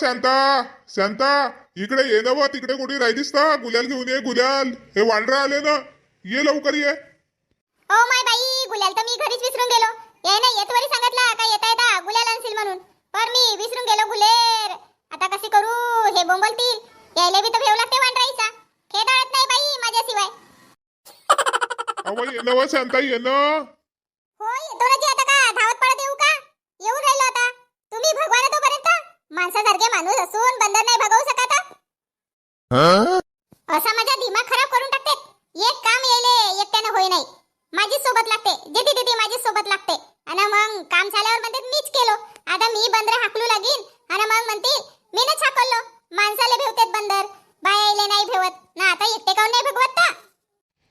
शांता शांता इकडे ये ना व तिकडे कुठे राहिलीस का गुलाल घेऊन ये गुलाल. हे वांढरा आले ना. ये लवकर ये. ओ माय बाई गुलाल तर मी घरीच विसरून गेलो. ये नाही येत वरी सांगितला का येता येता गुलाल आणशील म्हणून. पर मी विसरून गेलो गुलेर. आता कशी करू? हे बोंबलतील. यायला बी तर भेव लागते वांडराईचा खेळत नाही बाई माझ्याशिवाय. अहो ये ना व शांता ये ना. हो येतो ना जी आता का? धावत पडत येऊ का? येऊन राहिलो आता. तुम्ही भगवान तोपर्यंत माणसासारखे माणूस असून बंदर नाही भगवू शकत असा माझा दिमाग खराब करून टाकते. एक काम येले एकट्यानं होई नाही. माझी सोबत लागते. जेथे तिथे माझी सोबत लागते. आणि मग काम झाल्यावर म्हणते मीच केलो. आता मी बंदर हाकलू लागीन. आणि मग म्हणते मी ना छाकलो माणसाले भेवतेत बंदर. बायाले नाही भेवत. ना आता एकटे काऊन नाही भगवत का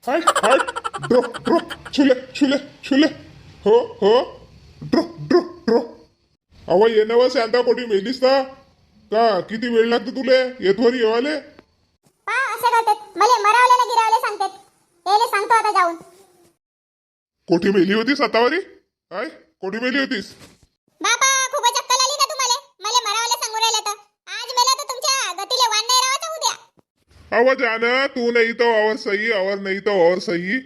हट हट ड्रो ड्रो छुले छुले छुले. हो हो. ड्रो ड्रो ड्रो अहो ये ना व शांता कोठी मेलीस का का? किती वेळ लागतो तुले? येतवर येवाले पा असे करतात. मले मरावले ना गिरावले सांगतात. याले सांगतो आता जाऊन. कोठी मेली होतीस आतावरी काय कोठी मेली होतीस? बाबा खूपच अक्कल आली ना तुम्हाला? मला मरावले सांगू राहिले तर. आज मेला तर तुमच्या गतीले वाण नाही राहायचं उद्या. अहो जाना तू नाही तो और सही और नाही तो और सही.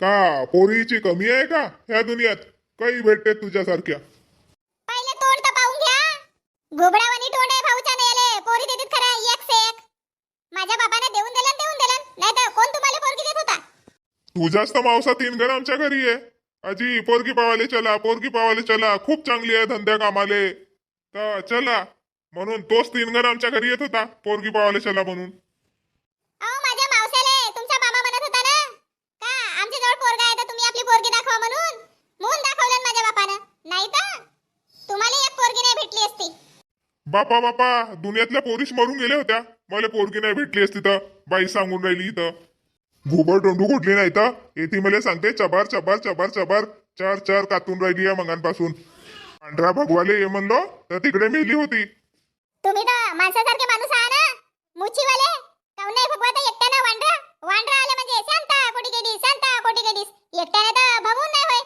का पोरीची कमी आहे का ह्या दुनियात? काही भेटते तुझ्यासारख्या पहिले तोंड तर पाहून घ्या घोबडावानी तोंड आहे भाऊच्या नेले. पोरी देतात खरं एक से एक. माझ्या बाबाने देऊन दिलं देऊन दिलं नाही तर कोण तुम्हाला पोरगी देत होता? तुझ्याच तर मावसा तीन घर आमच्या घरी आहे. अजी पोरगी पावाले चला पोरगी पावाले चला. खूप चांगली आहे धंद्या कामाले. तर चला. म्हणून तोच तीन घर आमच्या घरी येत होता. पोरगी पावाले चला म्हणून अहो माझ्या मावसाले तुमचा मामा म्हणत होता ना का आमच्या जवळ पोरगा आहे तर तुम्ही आपली पोरगी दाखवा म्हणून म्हणून दाखवलं ना माझ्या बापानं नाही तर तुम्हाला एक पोरगी नाही भेटली असती बापा बापा दुनियातल्या पोरीस मरून गेल्या होत्या. मला पोरगी नाही भेटली असती तर. बाई सांगून राहिली इथं. घुबड डोंडू कुठली नाही तर. येते मला सांगते चबार चबार चबार चबार. चार चार कातून राहिली या मंगांपासून. पांढरा भगवाले ये म्हणलो तर तिकडे मेली होती. तुम्ही तर माणसासारखे माणूस आहा ना? मुचीवाले. काऊन नाही भगवत एकट्यानं वांढरा वांढरा आले म्हणजे शांता कोटी गेली शांता कोटी गेलीस एकट्याने तर भगवून नाही होय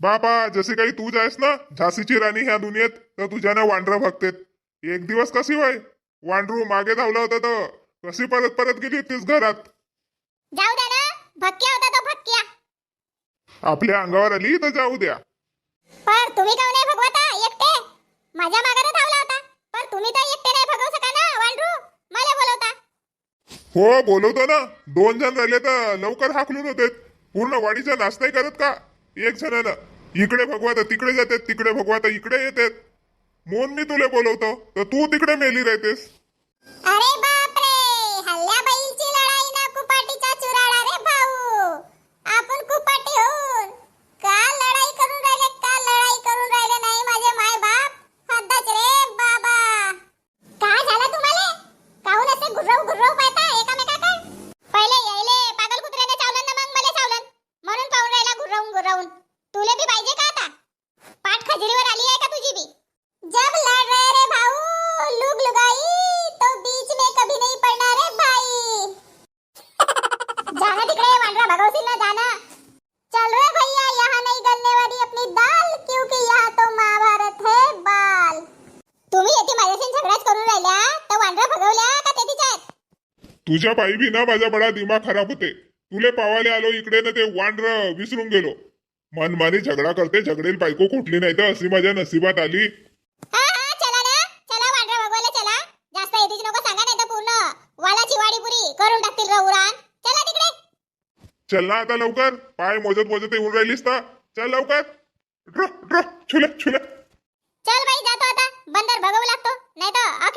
बापा जसे काही तू जायस ना झाशीची राणी ह्या दुनियेत तर तुझ्यानं वांढरं भगतेत एक दिवस कशी वय वांढरू मागे धावलं होतं तर कशी परत परत गेली होतीस घरात? जाऊ द्या ना भक्क्या होता तो भक्क्या आपल्या अंगावर आली तर जाऊ द्या. पर तुम्ही काऊन नाही भगवता एकटे. माझ्या मागाने धावला होता. पर तुम्ही तर एकटे नाही भगवू शका ना वांढरू. मला बोलवता. हो बोलवतो ना. दोन जण राहिले तर लवकर हाकलून होते पूर्ण वाडीचा नाश नाही करत का? एक जणानं. इकडे भगवाता तिकडे जातात तिकडे भगवता इकडे येतात म्हणून मी तुला बोलवतो तर तू तिकडे मेली राहतेस. अरे बाप रे हल्ल्या बैलची लढाई ना कुपाटीचा चुराडा रे भाऊ आपण कुपाटी होऊन का लढाई करून राहिले का लढाई करून राहिले नाही माझे माय बाप हद्दच रे बाबा काय झालं तुम्हाला काहून असे गुर्रव गुर्रव पाहता एकामेकाकडे पहिले यायले पागल कुत्र्याने चावलं ना मग मला चावलं म्हणून पाहून राहिला गुर्रवून गुर्रवून तुले बी पाहिजे का आता पाठ खजरीवर आली आहे का तुझी बी जब लड़ रहे रे भाऊ लुग लुगाई तो बीच में कभी नहीं पड़ना रे भाई जाना तिकडे वांडरा भगवती ना जाना चल रे भैया यहाँ नहीं गलने वाली अपनी दाल क्योंकि यहाँ तो महाभारत है बाल तुम्ही येथे माझ्याशी झगडाच करून राहिल्या तर वांडरा भगवल्या का ते तिच्या आहेत? तुझ्या पायी बी ना माझा बडा दिमाग खराब होते. तुले पावाले आलो इकडे ना ते वांढर विसरून गेलो. मनमानी झगडा करते झगडेल बायको कुठली नाही तर अशी माझ्या नशिबात आली. हा हा चला ना चला वांडरा भगवायला चला. जास्त येतीच नको सांगा नाही तर पूर्ण वालाची वाडी पुरी करून टाकतील रवरान चला तिकडे. चल ना आता लवकर. पाय मोजत मोजत येऊन राहिलीस तर. चल लवकर. ड्रो ड्रो छुले छुले. चल बाई जातो आता. बंदर भगवू लागतो. नाही तर